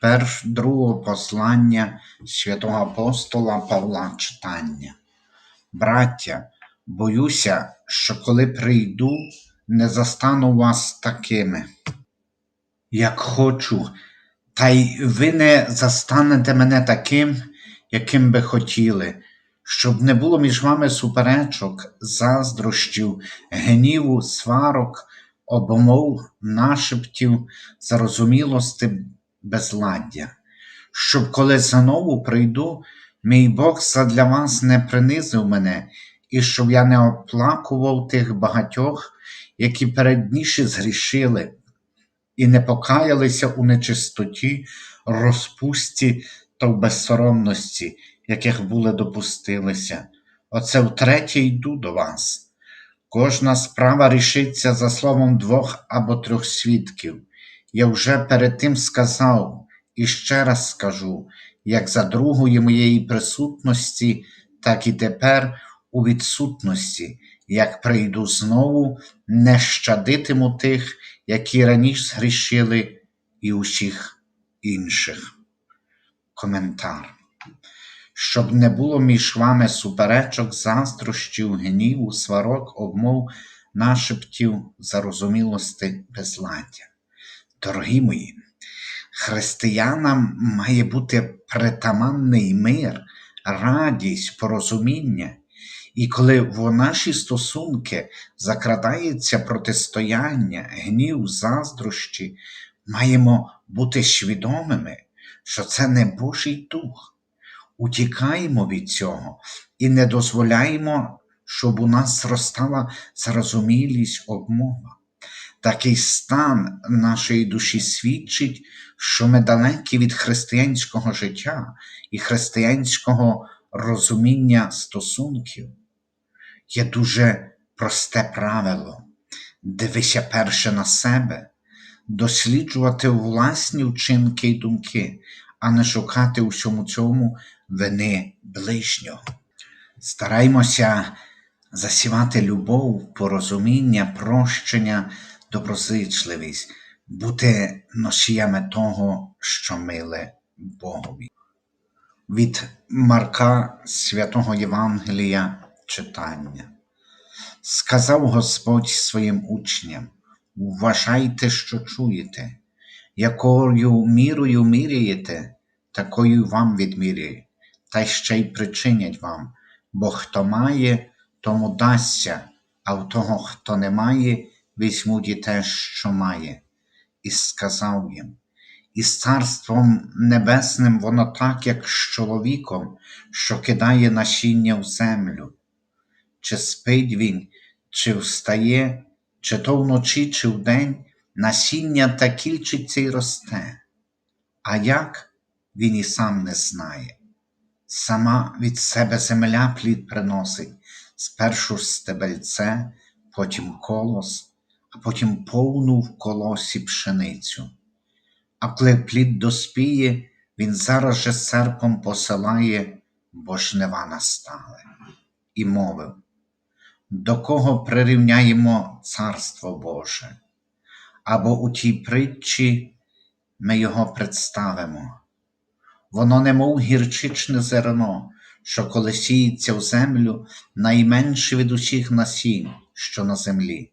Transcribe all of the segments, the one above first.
перш другого послання святого апостола Павла читання. Браття, боюся, що коли прийду, не застану вас такими, як хочу, та й ви не застанете мене таким, яким би хотіли, щоб не було між вами суперечок, заздрощів, гніву, сварок, обмов, нашептів, зарозумілости, безладдя, щоб коли знову прийду, мій Бог задля вас не принизив мене, і щоб я не оплакував тих багатьох, які передніше згрішили, і не покаялися у нечистоті, розпусті та в безсоромності, яких були допустилися. Оце втретє йду до вас. Кожна справа рішиться за словом двох або трьох свідків. Я вже перед тим сказав і ще раз скажу, як за другої моєї присутності, так і тепер у відсутності, як прийду знову, не щадитиму тих, які раніше згрішили, і усіх інших. Коментар. Щоб не було між вами суперечок, заздрощів, гніву, сварок, обмов, нашептів, зарозумілости, безладдя. Дорогі мої, християнам має бути притаманний мир, радість, порозуміння. І коли в наші стосунки закрадається протистояння, гнів, заздрощі, маємо бути свідомими, що це не Божий дух. Утікаємо від цього і не дозволяємо, щоб у нас зростала зрозумілість обмова. Такий стан нашої душі свідчить, що ми далекі від християнського життя і християнського розуміння стосунків. Є дуже просте правило дивися перше на себе, досліджувати власні вчинки й думки, а не шукати у всьому цьому вини ближнього. Стараймося засівати любов, порозуміння, прощення, доброзичливість, бути носіями того, що миле Богові. Від Марка Святого Євангелія читання. Сказав Господь своїм учням: Вважайте, що чуєте, якою мірою міряєте, такою вам відміряють, та ще й причинять вам, бо хто має, тому дасться, а в того, хто не має, візьмуть і те, що має. І сказав їм: із царством небесним воно так, як з чоловіком, що кидає насіння в землю. Чи спить він, чи встає, чи то вночі, чи вдень, насіння та кільчиться й росте. А як він і сам не знає. Сама від себе земля плід приносить, спершу стебельце, потім колос, а потім повну в колосі пшеницю. А коли плід доспіє, він зараз же серпом посилає, бо жнива настали, і мовив, до кого прирівняємо Царство Боже, або у тій притчі ми його представимо. Воно немов гірчичне зерно, що коли сіється в землю, найменше від усіх насінь, що на землі,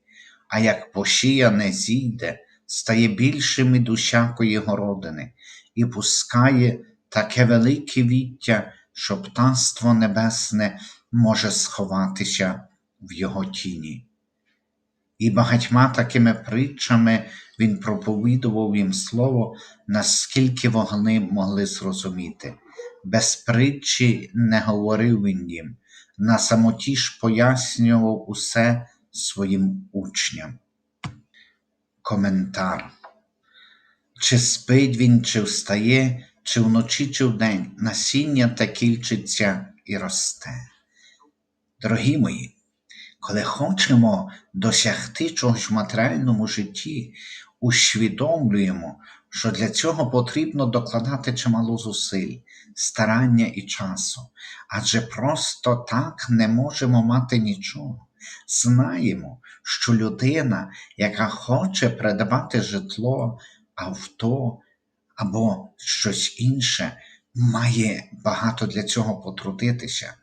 а як посіяне зійде, стає більшим від усякої городини, і пускає таке велике віття, що птаство небесне може сховатися в його тіні. І багатьма такими притчами він проповідував їм слово, наскільки вони могли зрозуміти. Без притчі не говорив він їм, на самоті ж пояснював усе своїм учням. Коментар. Чи спить він, чи встає, чи вночі, чи вдень, насіння та кільчиться і росте. Дорогі мої, коли хочемо досягти чогось в матеріальному житті, усвідомлюємо, що для цього потрібно докладати чимало зусиль, старання і часу, адже просто так не можемо мати нічого. Знаємо, що людина, яка хоче придбати житло, авто або щось інше, має багато для цього потрудитися,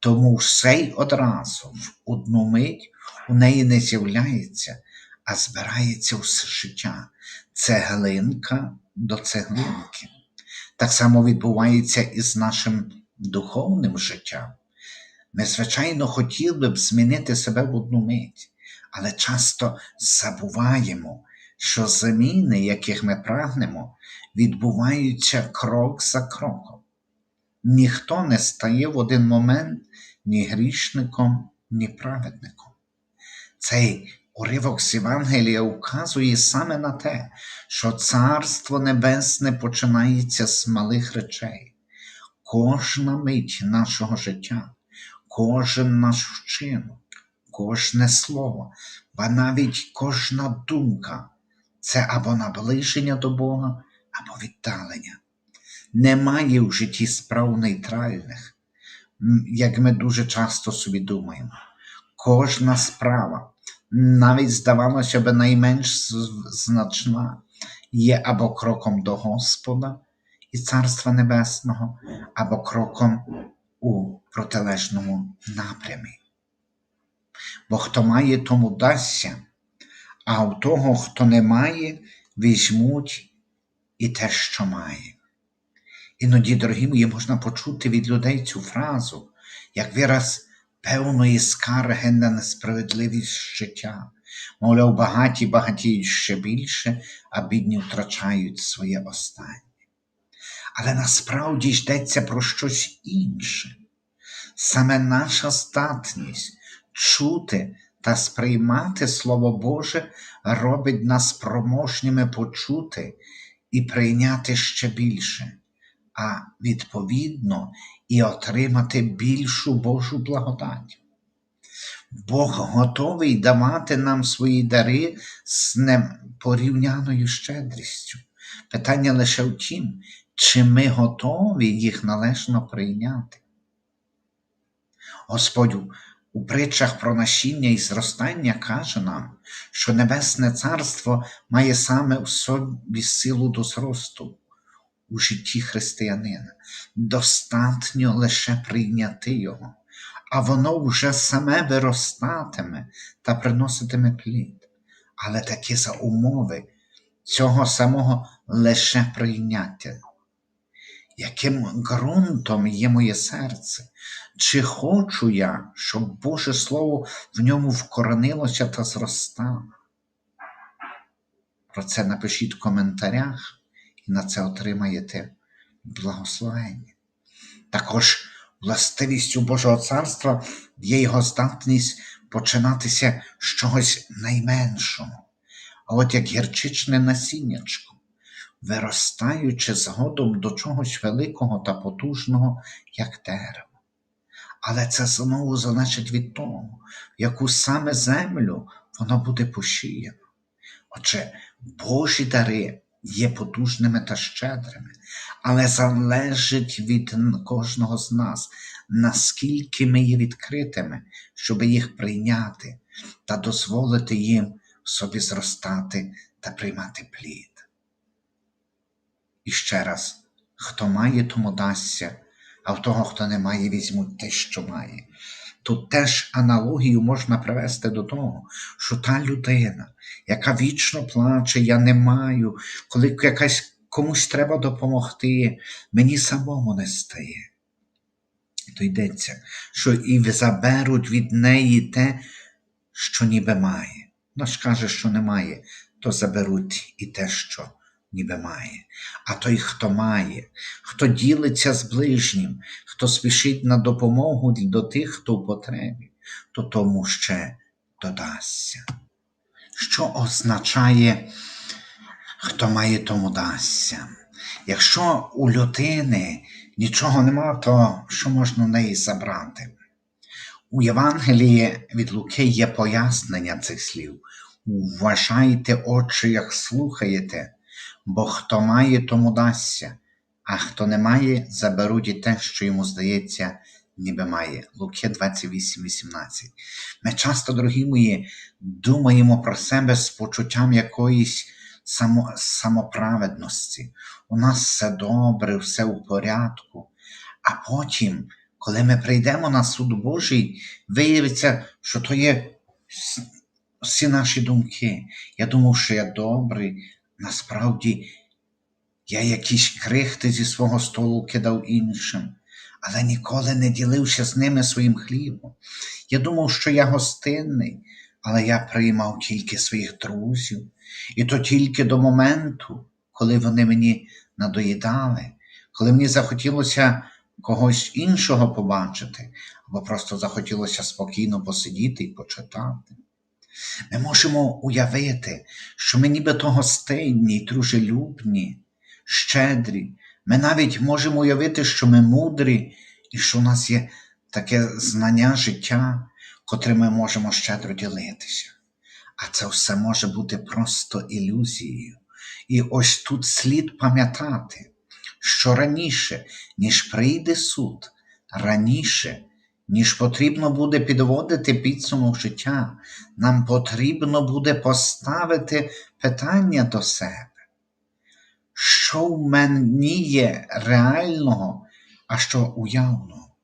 тому все й одразу в одну мить у неї не з'являється, а збирається все життя. Цеглинка до цеглинки. Так само відбувається і з нашим духовним життям. Ми, звичайно, хотіли б змінити себе в одну мить, але часто забуваємо, що зміни, яких ми прагнемо, відбуваються крок за кроком. Ніхто не стає в один момент ні грішником, ні праведником. Цей уривок з Євангелія указує саме на те, що Царство Небесне починається з малих речей. Кожна мить нашого життя, кожен наш вчинок, кожне слово, ба навіть кожна думка це або наближення до Бога, або віддалення. Немає в житті справ нейтральних, як ми дуже часто собі думаємо. Кожна справа, навіть здавалося б, найменш значна, є або кроком до Господа і Царства Небесного, або кроком у протилежному напрямі. Бо хто має, тому дасться, а у того, хто не має, візьмуть і те, що має. Іноді, дорогі мої, можна почути від людей цю фразу, як вираз певної скарги на несправедливість життя. Мовляв, багаті багатіють ще більше, а бідні втрачають своє останнє. Але насправді йдеться про щось інше. Саме наша здатність чути та сприймати Слово Боже робить нас спроможніми почути і прийняти ще більше, а відповідно і отримати більшу Божу благодать. Бог готовий давати нам свої дари з непорівняною щедрістю. Питання лише в тім, чи ми готові їх належно прийняти. Господь у притчах про насіння і зростання каже нам, що Небесне Царство має саме в собі силу до зросту у житті християнина. Достатньо лише прийняти його, а воно вже саме виростатиме та приноситиме плід. Але такі за умови цього самого лише прийняття. Яким ґрунтом є моє серце? Чи хочу я, щоб Боже Слово в ньому вкоренилося та зростало? Про це напишіть в коментарях і на це отримаєте благословення. Також властивістю Божого царства є його здатність починатися з чогось найменшого. А от як гірчичне насіннячко, виростаючи згодом до чогось великого та потужного, як дерево. Але це знову залежить від того, яку саме землю воно буде посіяно. Отже, Божі дари є потужними та щедрими, але залежить від кожного з нас, наскільки ми є відкритими, щоб їх прийняти та дозволити їм собі зростати та приймати плід. І ще раз, хто має, тому дасться, а в того, хто не має, візьмуть те, що має. Тут теж аналогію можна привести до того, що та людина, яка вічно плаче, я не маю, коли якась комусь треба допомогти, мені самому не стає. То йдеться, що і заберуть від неї те, що ніби має. Ж каже, що немає, то заберуть і те, що ніби має. А той, хто має, хто ділиться з ближнім, хто спішить на допомогу до тих, хто в потребі, то тому ще додасться. Що означає, хто має, тому дасться? Якщо у людини нічого нема, то що можна в неї забрати? У Євангелії від Луки є пояснення цих слів. Вважайте очі, як слухаєте, бо хто має, тому дасться, а хто не має, заберуть і те, що йому здається, ніби має. Луки 28,18. Ми часто, дорогі мої, думаємо про себе з почуттям якоїсь само, самоправедності. У нас все добре, все у порядку. А потім, коли ми прийдемо на суд Божий, виявиться, що то є всі наші думки. Я думав, що я добрий, насправді я якісь крихти зі свого столу кидав іншим, але ніколи не ділився з ними своїм хлібом. Я думав, що я гостинний, але я приймав тільки своїх друзів, і то тільки до моменту, коли вони мені надоїдали, коли мені захотілося когось іншого побачити, або просто захотілося спокійно посидіти і почитати. Ми можемо уявити, що ми нібито гостинні, дружелюбні, щедрі. Ми навіть можемо уявити, що ми мудрі і що в нас є таке знання життя, котре ми можемо щедро ділитися. А це все може бути просто ілюзією. І ось тут слід пам'ятати, що раніше, ніж прийде суд, раніше, ніж потрібно буде підводити підсумок життя, нам потрібно буде поставити питання до себе. Що в мені є реального, а що уявного,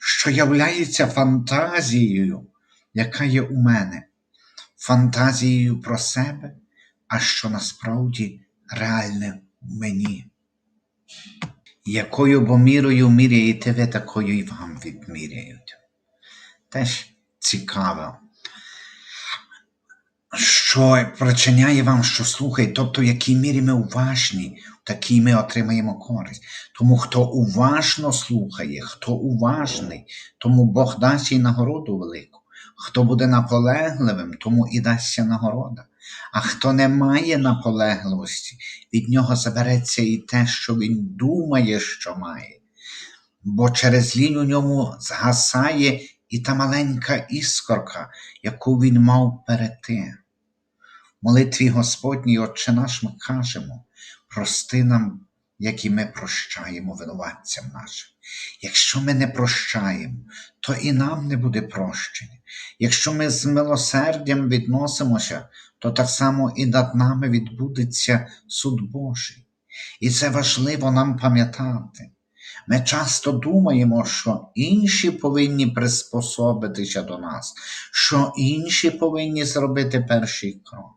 що являється фантазією, яка є у мене, фантазією про себе, а що насправді реальне в мені. Якою бо мірою міряєте ви, такою і вам відміряють. Теж цікаво, що причиняє вам, що слухає, тобто в якій мірі ми уважні, в такій ми отримаємо користь. Тому хто уважно слухає, хто уважний, тому Бог дасть їй нагороду велику. Хто буде наполегливим, тому і дасться нагорода. А хто не має наполегливості, від нього забереться і те, що він думає, що має. Бо через лінь у ньому згасає і та маленька іскорка, яку він мав перед. В молитві Господній, Отче наш, ми кажемо, прости нам, як і ми прощаємо винуватцям нашим. Якщо ми не прощаємо, то і нам не буде прощення. Якщо ми з милосердям відносимося, то так само і над нами відбудеться суд Божий. І це важливо нам пам'ятати. Ми часто думаємо, що інші повинні приспособитися до нас, що інші повинні зробити перший крок.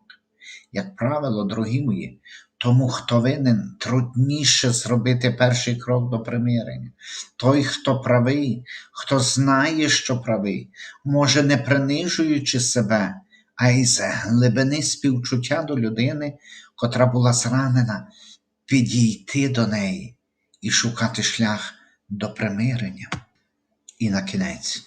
Як правило, дорогі мої, тому, хто винен, трудніше зробити перший крок до примирення. Той, хто правий, хто знає, що правий, може, не принижуючи себе, а й з глибини співчуття до людини, котра була зранена, підійти до неї і шукати шлях до примирення. І на кінець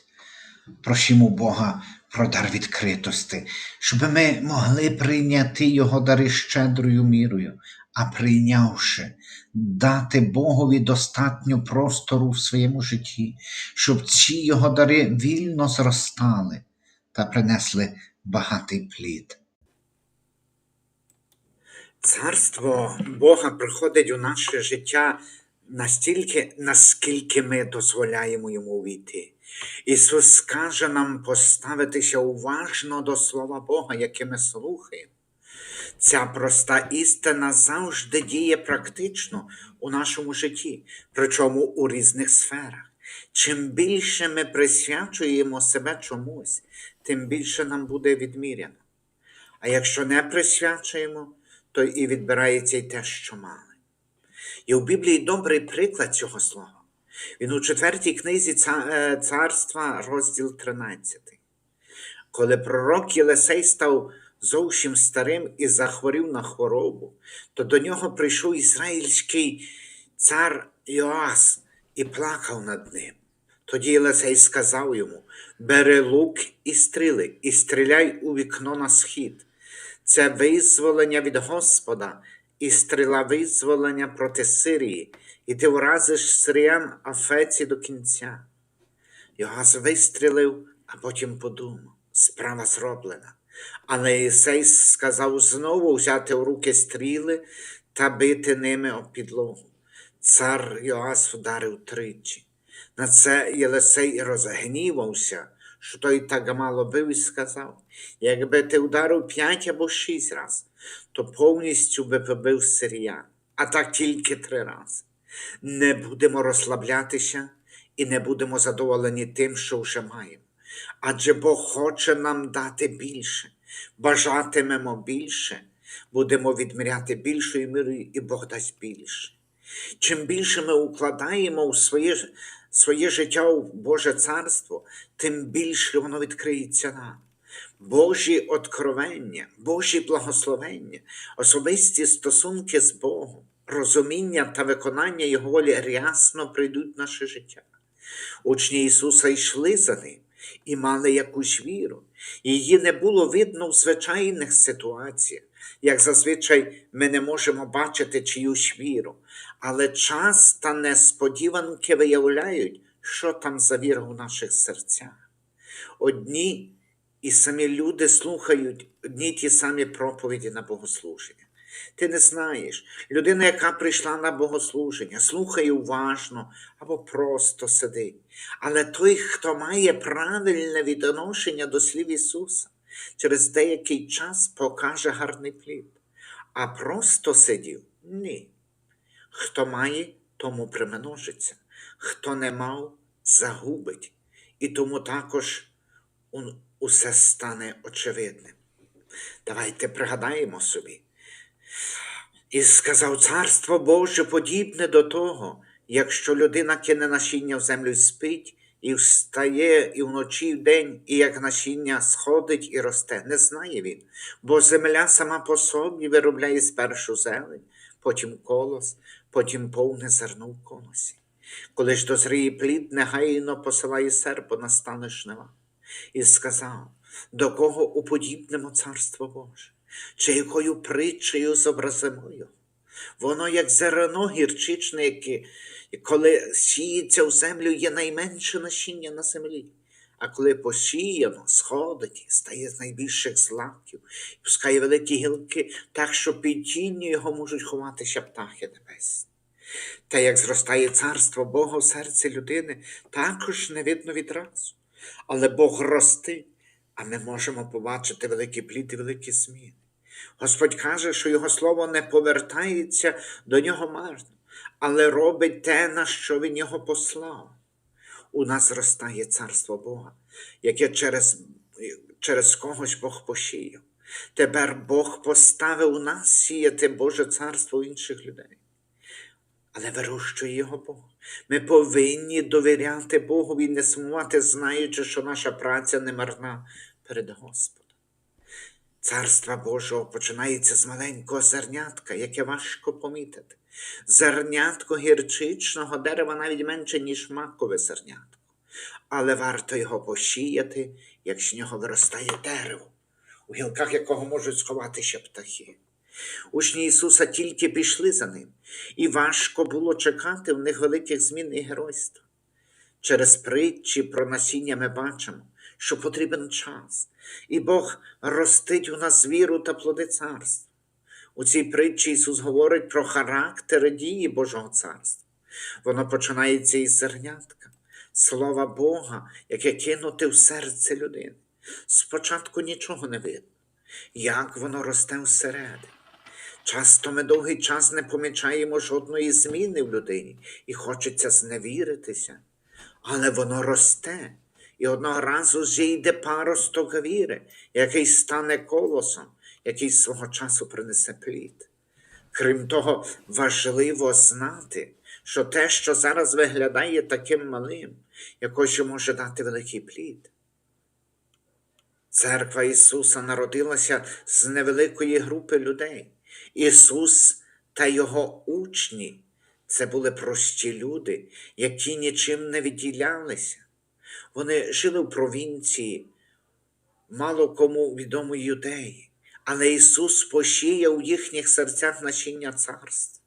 просимо Бога про дар відкритості, щоб ми могли прийняти Його дари щедрою мірою, а прийнявши, дати Богові достатньо простору в своєму житті, щоб ці Його дари вільно зростали та принесли багатий плід. Царство Бога приходить у наше життя настільки, наскільки ми дозволяємо йому війти. Ісус каже нам поставитися уважно до Слова Бога, яке ми слухаємо. Ця проста істина завжди діє практично у нашому житті, причому у різних сферах. Чим більше ми присвячуємо себе чомусь, тим більше нам буде відміряно. А якщо не присвячуємо, то і відбирається й те, що мали. І у Біблії добрий приклад цього слова. Він у четвертій книзі е, царства, розділ 13. Коли пророк Єлисей став зовсім старим і захворів на хворобу, то до нього прийшов ізраїльський цар Йоас і плакав над ним. Тоді Єлисей сказав йому: Бери лук і стріли, і стріляй у вікно на схід. Це визволення від Господа і стріла визволення проти Сирії, і ти вразиш сиріян Афеці до кінця. Йогас вистрілив, а потім подумав, справа зроблена. Але Ісей сказав знову взяти в руки стріли та бити ними об підлогу. Цар Йоас вдарив тричі. На це Єлисей розгнівався, що той так мало бив і сказав, якби ти вдарив п'ять або шість разів, то повністю би побив сиріян, а так тільки три рази. Не будемо розслаблятися і не будемо задоволені тим, що вже маємо. Адже Бог хоче нам дати більше, бажатимемо більше, будемо відміряти більшою мірою, і Бог дасть більше. Чим більше ми укладаємо у своє, своє життя в Боже Царство, тим більше воно відкриється нам. Божі откровення, Божі благословення, особисті стосунки з Богом, розуміння та виконання Його волі рясно прийдуть в наше життя. Учні Ісуса йшли за ним і мали якусь віру. Її не було видно в звичайних ситуаціях, як зазвичай ми не можемо бачити чиюсь віру, але час та несподіванки виявляють, що там за віра у наших серцях. Одні і самі люди слухають одні ті самі проповіді на богослуження. Ти не знаєш, людина, яка прийшла на богослуження, слухає уважно або просто сидить. Але той, хто має правильне відношення до слів Ісуса, через деякий час покаже гарний плід. А просто сидів ні. Хто має, тому примножиться, хто не мав, загубить, і тому також усе стане очевидним. Давайте пригадаємо собі. І сказав, царство Боже подібне до того, якщо людина кине насіння в землю спить, і встає і вночі, і вдень, і як насіння сходить і росте, не знає він, бо земля сама по собі виробляє спершу зелень, потім колос, потім повне зерно в колосі. Коли ж дозріє плід, негайно посилає серпо, настане жнива. І сказав, до кого уподібнимо царство Боже, чи якою притчею зобразимо його? Воно, як зерно гірчичне, яке, коли сіється в землю, є найменше насіння на землі. А коли посіяно, сходить, стає з найбільших злаків, пускає великі гілки, так що під тінню його можуть ховатися птахи небесні. Та як зростає царство Бога в серці людини, також не видно відразу. Але Бог ростить, а ми можемо побачити великі плід і великі зміни. Господь каже, що Його слово не повертається до нього марно, але робить те, на що Він його послав. У нас зростає царство Бога, яке через, через когось Бог посіяв. Тепер Бог поставив нас сіяти Боже царство інших людей але вирощує його Бог. Ми повинні довіряти Богові і не сумувати, знаючи, що наша праця не марна перед Господом. Царство Божого починається з маленького зернятка, яке важко помітити. Зернятко гірчичного дерева навіть менше, ніж макове зернятко. Але варто його посіяти, як з нього виростає дерево, у гілках якого можуть сховатися птахи. Учні Ісуса тільки пішли за ним, і важко було чекати в них великих змін і геройства. Через притчі про насіння ми бачимо, що потрібен час, і Бог ростить у нас віру та плоди царства. У цій притчі Ісус говорить про характери дії Божого царства. Воно починається із зернятка, слова Бога, яке кинуте в серце людини. Спочатку нічого не видно, як воно росте всередині. Часто ми довгий час не помічаємо жодної зміни в людині і хочеться зневіритися, але воно росте, і одного разу зійде паросток віри, який стане колосом, який свого часу принесе плід. Крім того, важливо знати, що те, що зараз виглядає таким малим, якось може дати великий плід. Церква Ісуса народилася з невеликої групи людей. Ісус та Його учні це були прості люди, які нічим не відділялися. Вони жили в провінції, мало кому відомої юдеї, Але Ісус посіяв у їхніх серцях насіння царства.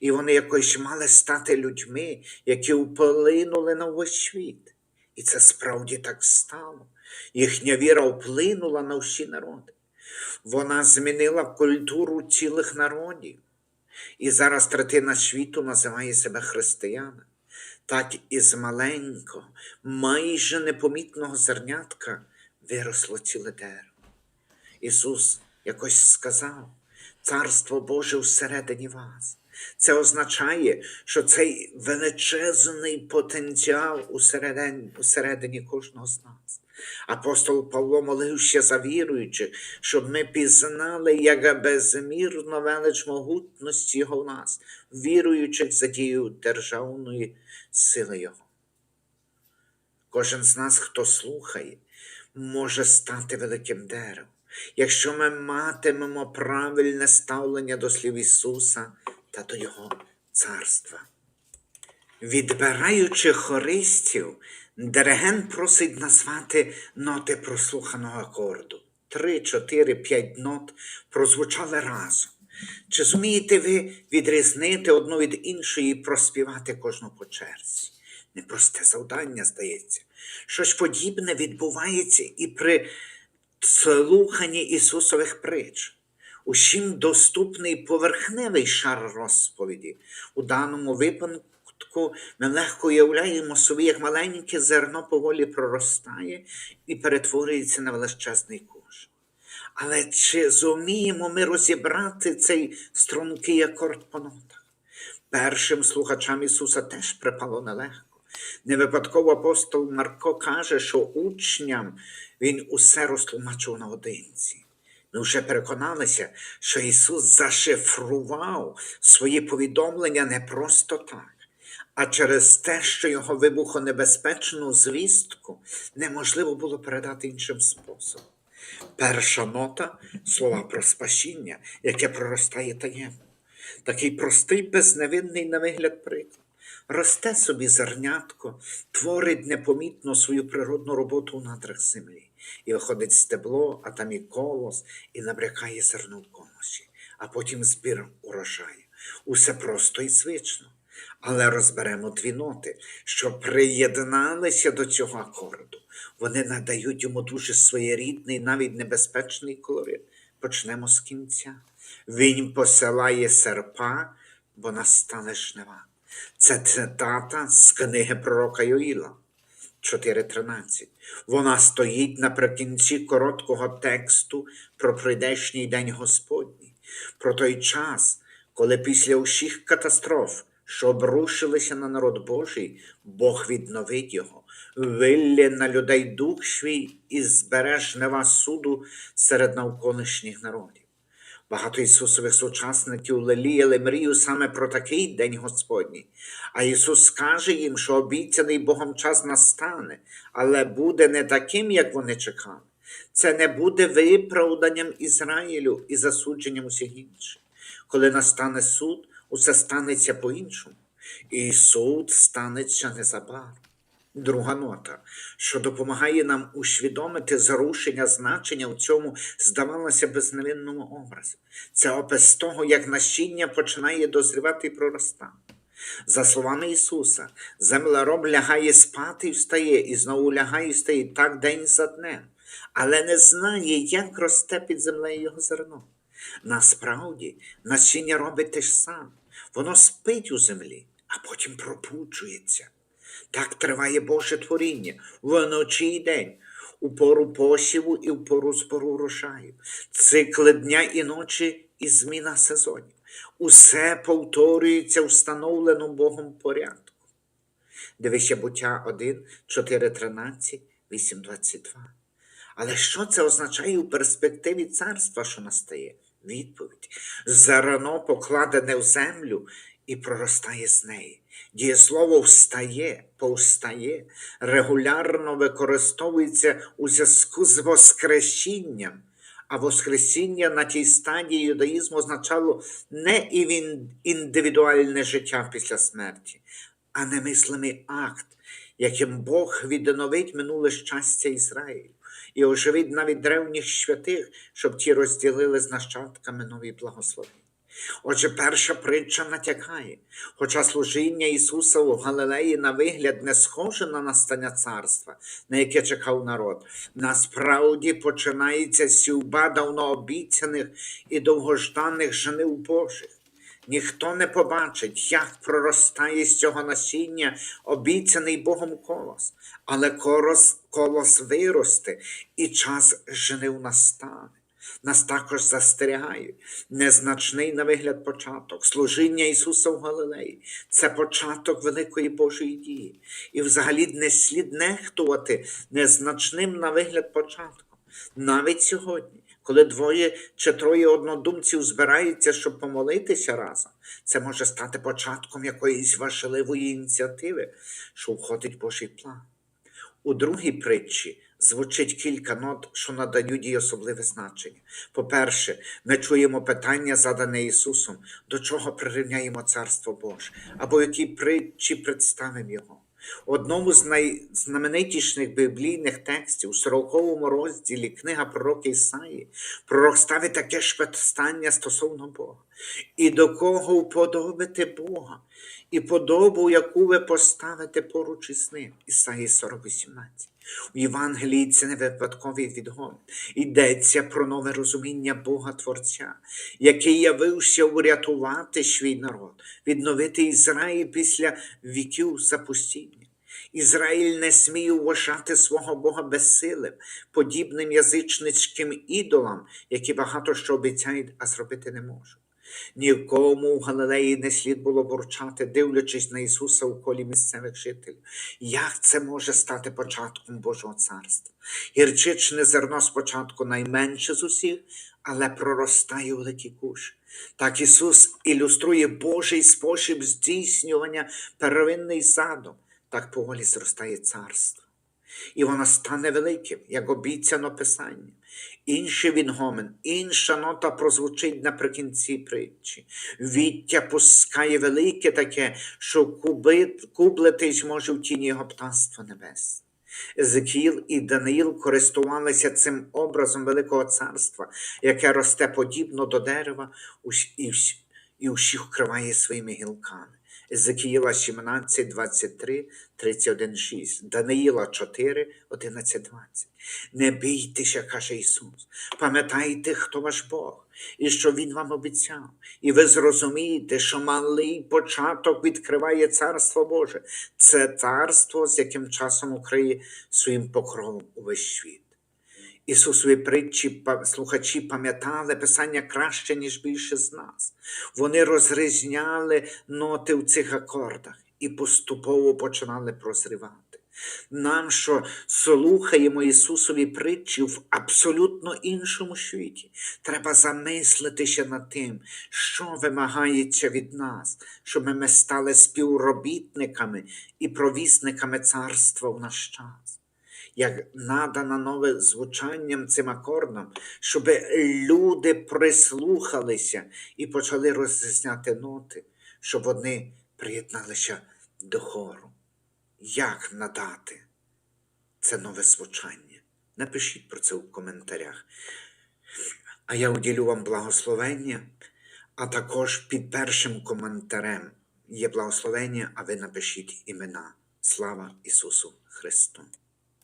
І вони якось мали стати людьми, які вплинули на весь світ. І це справді так стало. Їхня віра вплинула на всі народи. Вона змінила культуру цілих народів. І зараз третина світу називає себе християнами. Так із маленького, майже непомітного зернятка виросло ціле дерево. Ісус якось сказав: Царство Боже всередині вас. Це означає, що цей величезний потенціал усередині, усередині кожного з нас. Апостол Павло молився за віруючих, щоб ми пізнали, як безмірно велич могутності Його в нас, віруючих за дією державної сили Його. Кожен з нас, хто слухає, може стати великим деревом, якщо ми матимемо правильне ставлення до слів Ісуса та до Його царства. Відбираючи хористів, диригент просить назвати ноти прослуханого акорду. Три, чотири, п'ять нот прозвучали разом. Чи зумієте ви відрізнити одну від іншої і проспівати кожну по черзі? Непросте завдання, здається. Щось подібне відбувається і при слуханні Ісусових притч. Усім доступний поверхневий шар розповіді. У даному випадку ми легко уявляємо собі, як маленьке зерно поволі проростає і перетворюється на величезний куш. Але чи зуміємо ми розібрати цей стрункий акорд по нотах? Першим слухачам Ісуса теж припало нелегко. Не випадково апостол Марко каже, що учням він усе розтлумачив наодинці. Ми вже переконалися, що Ісус зашифрував свої повідомлення не просто так, а через те, що його вибухонебезпечну звістку неможливо було передати іншим способом. Перша нота слова про спасіння, яке проростає таємно. Такий простий, безневинний на вигляд приклад. Росте собі зернятко, творить непомітно свою природну роботу у надрах землі. І виходить стебло, а там і колос, і набрякає зерно в комосі, а потім збір урожаю. Усе просто і звично. Але розберемо дві ноти, що приєдналися до цього акорду. Вони надають йому дуже своєрідний, навіть небезпечний колорит. Почнемо з кінця. Він посилає серпа, бо настане жнива. Це цитата з книги пророка Йоїла 4.13. Вона стоїть наприкінці короткого тексту про прийдешній день Господній, про той час, коли після усіх катастроф, що обрушилися на народ Божий, Бог відновить його, виллє на людей дух свій і збере жнива суду серед навколишніх народів. Багато Ісусових сучасників леліяли мрію саме про такий день Господній. А Ісус скаже їм, що обіцяний Богом час настане, але буде не таким, як вони чекали. Це не буде виправданням Ізраїлю і засудженням усіх інших. Коли настане суд, усе станеться по-іншому. І суд станеться незабаром. Друга нота, що допомагає нам усвідомити зарушення значення в цьому, здавалося, безневинному образі. Це опис того, як насіння починає дозрівати і проростати. За словами Ісуса, землероб лягає спати і встає, і знову лягає і встає так день за днем, але не знає, як росте під землею його зерно. Насправді, насіння робить те ж саме. Воно спить у землі, а потім пробуджується. Так триває Боже творіння вночі і день, у пору посіву і в пору збору урожаю, цикли дня і ночі і зміна сезонів. Усе повторюється встановленому Богом порядку. Дивися буття 1, 4, 13, 8, 22. Але що це означає у перспективі царства, що настає? Відповідь. Зерно покладене в землю і проростає з неї. Дієслово встає, повстає, регулярно використовується у зв'язку з Воскресінням. А Воскресіння на тій стадії юдаїзму означало не індивідуальне життя після смерті, а немислимий акт, яким Бог відновить минуле щастя Ізраїлю. І оживить навіть древніх святих, щоб ті розділили з нащадками нові благословення. Отже, перша притча натякає, хоча служіння Ісуса у Галилеї на вигляд не схоже на настання царства, на яке чекав народ, насправді починається сюба давно обіцяних і довгожданих женив Божих. Ніхто не побачить, як проростає з цього насіння обіцяний Богом колос, але колос, колос виросте, і час женив настане. Нас також застерігають незначний на вигляд початок. Служіння Ісуса в Галилеї це початок великої Божої дії. І взагалі не слід нехтувати незначним на вигляд початком. Навіть сьогодні, коли двоє чи троє однодумців збираються, щоб помолитися разом, це може стати початком якоїсь важливої ініціативи, що входить в Божий план. У другій притчі звучить кілька нот, що надають їй особливе значення. По-перше, ми чуємо питання, задане Ісусом, до чого прирівняємо Царство Боже, або якій притчі представимо Його. Одному з найзнаменитіших біблійних текстів, у 40 розділі книга пророка Ісаї, пророк ставить таке ж питання стосовно Бога. І до кого вподобите Бога, і подобу, яку ви поставите поруч із ним. Ісаї 40:18. У Євангелії це не випадковий відгон. Йдеться про нове розуміння Бога Творця, який явився урятувати свій народ, відновити Ізраїль після віків запустіння. Ізраїль не сміє вважати свого Бога безсилим, подібним язичницьким ідолам, які багато що обіцяють, а зробити не можуть. Нікому в Галилеї не слід було бурчати, дивлячись на Ісуса у колі місцевих жителів. Як це може стати початком Божого царства? Гірчичне зерно спочатку найменше з усіх, але проростає великий куш. Так Ісус ілюструє Божий спосіб здійснювання первинний задум, так поволі зростає царство. І воно стане великим, як обіцяно Писанням. Інший відгомен, інша нота прозвучить наприкінці притчі. Віття пускає велике таке, що кубит, кублетись може в тіні його птанства небесне. Езекіл і Даниїл користувалися цим образом Великого царства, яке росте подібно до дерева і всіх вкриває своїми гілками. Езекіїла 17, 23, 31, 6, Даниїла 4, 11, 20. Не бійтеся, каже Ісус. Пам'ятайте, хто ваш Бог, і що Він вам обіцяв. І ви зрозумієте, що малий початок відкриває Царство Боже. Це царство, з яким часом укриє своїм покровом увесь світ. Ісусові притчі слухачі пам'ятали Писання краще, ніж більше з нас. Вони розрізняли ноти в цих акордах і поступово починали прозрівати. Нам, що слухаємо Ісусові притчі в абсолютно іншому світі, треба замислитися над тим, що вимагається від нас, щоб ми стали співробітниками і провісниками царства в наш час як надано нове звучанням цим акордом, щоб люди прислухалися і почали розрізняти ноти, щоб вони приєдналися до хору. Як надати це нове звучання? Напишіть про це у коментарях. А я уділю вам благословення, а також під першим коментарем є благословення, а ви напишіть імена. Слава Ісусу Христу!